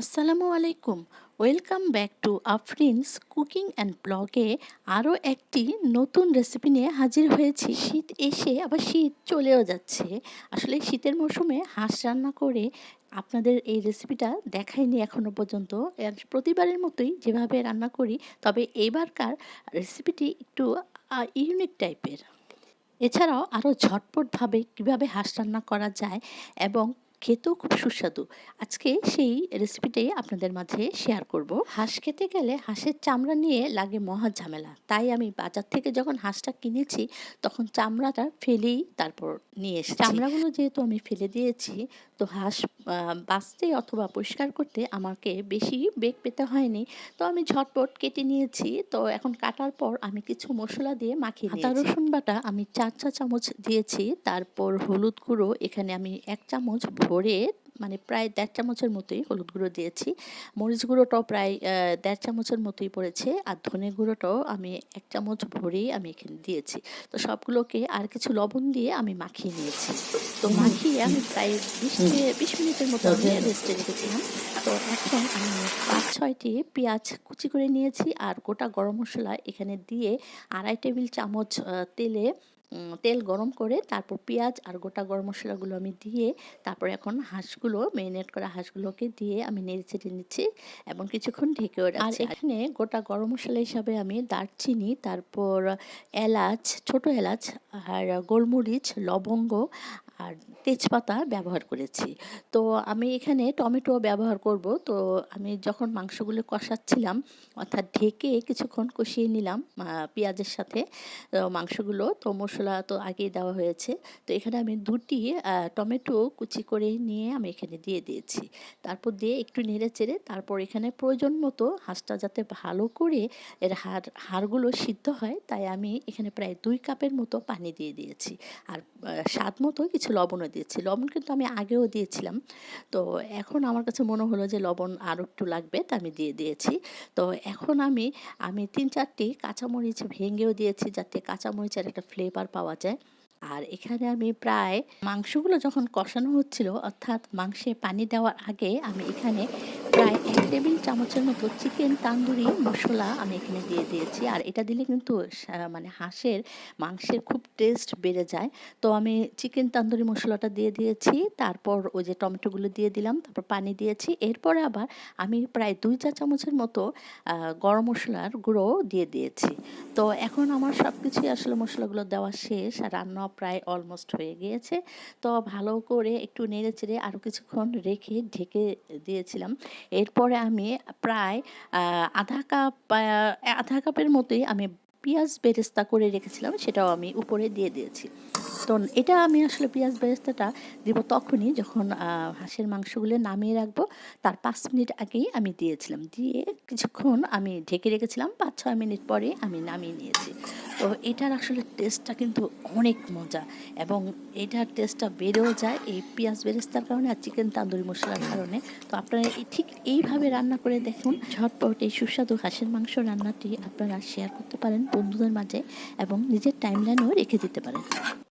আসসালামু আলাইকুম। Welcome back to Afrin's cooking and ব্লগে আরও একটি নতুন রেসিপি নিয়ে হাজির হয়েছি। শীত এসে আবার শীত চলেও যাচ্ছে। আসলে শীতের মৌসুমে হাঁস রান্না করে আপনাদের এই রেসিপিটা দেখাইনি এখনও পর্যন্ত। প্রতিবারের মতোই যেভাবে রান্না করি, তবে এইবারকার রেসিপিটি একটু ইউনিক টাইপের। এছাড়াও আরও ঝটপটভাবে কীভাবে হাঁস রান্না করা যায় এবং খেতেও খুব সুস্বাদু। আজকে সেই রেসিপিটাই আপনাদের মাঝে শেয়ার করব। হাঁস খেতে গেলে হাঁসের চামড়া নিয়ে লাগে মহা ঝামেলা। তাই আমি বাজার থেকে যখন হাঁসটা কিনেছি তখন চামড়াটা ফেলেই তারপর নিয়ে এসেছি। চামড়াগুলো যেহেতু আমি ফেলে দিয়েছি তো হাঁস বাঁচতে অথবা পরিষ্কার করতে আমাকে বেশি বেগ পেতে হয়নি। তো আমি ঝটপট কেটে নিয়েছি। তো এখন কাটার পর আমি কিছু মশলা দিয়ে মাখিয়ে আদা রসুন বাটা আমি চার চা চামচ দিয়েছি। তারপর হলুদ গুঁড়ো এখানে আমি এক চামচ ভরে মানে প্রায় দেড় চামচের মতোই হলুদ গুঁড়ো দিয়েছি। মরিচ গুঁড়োটাও প্রায় দেড় চামচের মতোই পড়েছে আর ধনে গুঁড়োটাও আমি এক চামচ ভরেই আমি এখানে দিয়েছি। তো সবগুলোকে আর কিছু লবণ দিয়ে আমি মাখিয়ে নিয়েছি। তো মাখিয়ে আমি প্রায় বিশ বিশ মিনিটের মতো আমি রেস্টে রেখেছিলাম। তো এখন আমি পাঁচ ছয়টি পেঁয়াজ কুচি করে নিয়েছি আর গোটা গরম মশলা এখানে দিয়ে আড়াই টেবিল চামচ তেলে তেল গরম করে তারপর পেঁয়াজ আর গোটা গরম মশলাগুলো আমি দিয়ে তারপর এখন হাঁসগুলো ম্যারিনেট করা হাঁসগুলোকে দিয়ে আমি নেড়ে চেড়ে নিচ্ছি এবং কিছুক্ষণ ঢেকেও আর এখানে গোটা গরম মশলা হিসাবে আমি দারচিনি তারপর এলাচ ছোট এলাচ আর গোলমরিচ লবঙ্গ আর তেজপাতা ব্যবহার করেছি। তো আমি এখানে টমেটো ব্যবহার করব। তো আমি যখন মাংসগুলো কষাচ্ছিলাম, অর্থাৎ ঢেকে কিছুক্ষণ কষিয়ে নিলাম পেঁয়াজের সাথে মাংসগুলো, তো মশলা তো আগেই দেওয়া হয়েছে। তো এখানে আমি দুটি টমেটো কুচি করে নিয়ে আমি এখানে দিয়ে দিয়েছি। তারপর দিয়ে একটু নেড়ে চেড়ে, তারপর এখানে প্রয়োজন মতো হাঁসটা যাতে ভালো করে এর হাড়, হাড়গুলো সিদ্ধ হয়, তাই আমি এখানে প্রায় দুই কাপের মতো পানি দিয়ে দিয়েছি। আর স্বাদ মতো কিছু লবণও দিয়েছি। লবণ কিন্তু আমি আগেও দিয়েছিলাম। তো এখন আমার কাছে মনে হলো যে লবণ আরও একটু লাগবে তা আমি দিয়ে দিয়েছি। তো এখন আমি আমি তিন চারটি কাঁচামরিচ ভেঙেও দিয়েছি যাতে কাঁচামরিচের একটা ফ্লেভার পাওয়া যায়। আর এখানে আমি প্রায় মাংসগুলো যখন কষানো হচ্ছিল, অর্থাৎ মাংসে পানি দেওয়ার আগে আমি এখানে প্রায় এক টেবিল, চামচের মতো চিকেন, তান্দুরি, মশলা আমি এখানে দিয়ে দিয়েছি। আর এটা দিলে কিন্তু মানে হাঁসের, মাংসের খুব টেস্ট বেড়ে যায়। তো আমি চিকেন, তান্দুরি, মশলাটা দিয়ে দিয়েছি। তারপর ওই যে টমেটোগুলো দিয়ে দিলাম, তারপর পানি দিয়েছি। এরপরে আবার আমি প্রায় দুই চা চামচের মতো গরম মশলার গুঁড়ো দিয়ে দিয়েছি। তো এখন আমার সব কিছুই আসলে মশলাগুলো দেওয়া শেষ, আর রান্না প্রায় অলমোস্ট হয়ে গিয়েছে। তো ভালো করে একটু নেড়ে চেড়ে আরও কিছুক্ষণ রেখে ঢেকে দিয়েছিলাম। এরপরে আমি প্রায় আধা কাপ আধা কাপের মতোই আমি পেঁয়াজ বেরেস্তা করে রেখেছিলাম, সেটাও আমি উপরে দিয়ে দিয়েছি। তো এটা আমি আসলে পেঁয়াজ বেরেস্তাটা দিব তখনই যখন হাঁসের মাংসগুলো নামিয়ে রাখব, তার পাঁচ মিনিট আগেই আমি দিয়েছিলাম। দিয়ে কিছুক্ষণ আমি ঢেকে রেখেছিলাম পাঁচ ছয় মিনিট পরে আমি নামিয়ে নিয়েছি। তো এটার আসলে টেস্টটা কিন্তু অনেক মজা এবং এটার টেস্টটা বেড়েও যায় এই পেঁয়াজ বেরেস্তার কারণে আর চিকেন তান্দুরি মশলার কারণে। তো আপনারা ঠিক এইভাবে রান্না করে দেখুন। ঝটপট এই সুস্বাদু হাঁসের মাংস রান্নাটি আপনারা শেয়ার করতে পারেন বন্ধুদের মাঝে এবং নিজের টাইম লাইনেও রেখে দিতে পারেন।